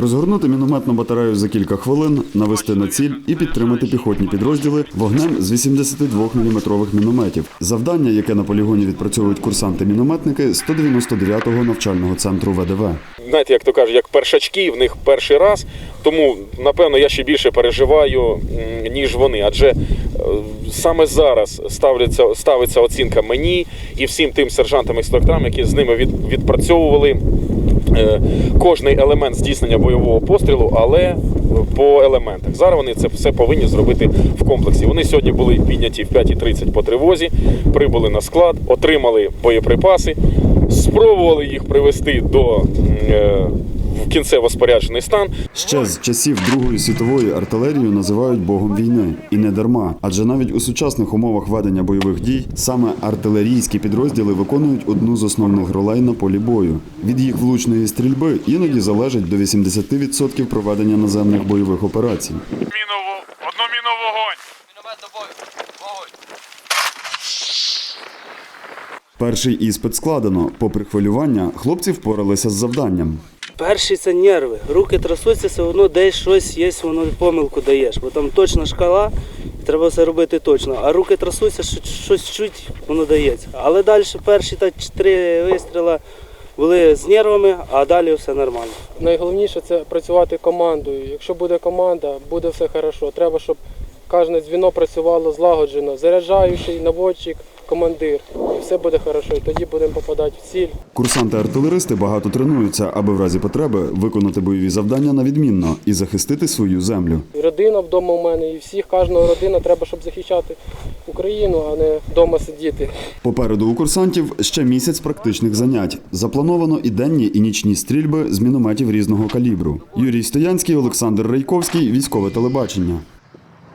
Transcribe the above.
Розгорнути мінометну батарею за кілька хвилин, навести на ціль і підтримати піхотні підрозділи вогнем з 82 мм мінометів. Завдання, яке на полігоні відпрацьовують курсанти-мінометники 199-го навчального центру ВДВ. знаєте, як то кажуть, як першачки, в них перший раз. Тому, напевно, я ще більше переживаю, ніж вони. Адже е, саме зараз ставляться, ставиться оцінка мені і всім тим сержантам і інструкторам, які з ними від, відпрацьовували кожний елемент здійснення бойового пострілу, але по елементах. Зараз вони це все повинні зробити в комплексі. Вони сьогодні були підняті в 5.30 по тривозі, прибули на склад, отримали боєприпаси, спробували їх привести до е, кінцево споряджений стан. Ще з часів Другої світової артилерію називають богом війни, і не дарма. Адже навіть у сучасних умовах ведення бойових дій саме артилерійські підрозділи виконують одну з основних ролей на полі бою. Від їх влучної стрільби іноді залежить до 80% проведення наземних бойових операцій. Міну, в- одну міну вогонь. Міномет до бою. Вогонь. Перший іспит складено. Попри хвилювання, хлопці впоралися з завданням. Перший це нерви. Руки трясуться, все одно десь щось є, воно помилку даєш. Бо там точна шкала, треба все робити точно. А руки трясуться, щось чуть воно дається. Але далі перші та три вистріли були з нервами, а далі все нормально. Найголовніше це працювати командою. Якщо буде команда, буде все хорошо. Треба, щоб кожне дзвіно працювало злагоджено. Заряджаючий, наводчик, командир. І все буде хорошо. І тоді будемо попадати в ціль. Курсанти-артилеристи багато тренуються, аби в разі потреби виконати бойові завдання на відмінно і захистити свою землю. І родина вдома у мене, і всіх, кожного родина треба, щоб захищати Україну, а не вдома сидіти. Попереду у курсантів ще місяць практичних занять. Заплановано і денні, і нічні стрільби з мінометів різного калібру. Юрій Стоянський, Олександр Рейковський, військове телебачення.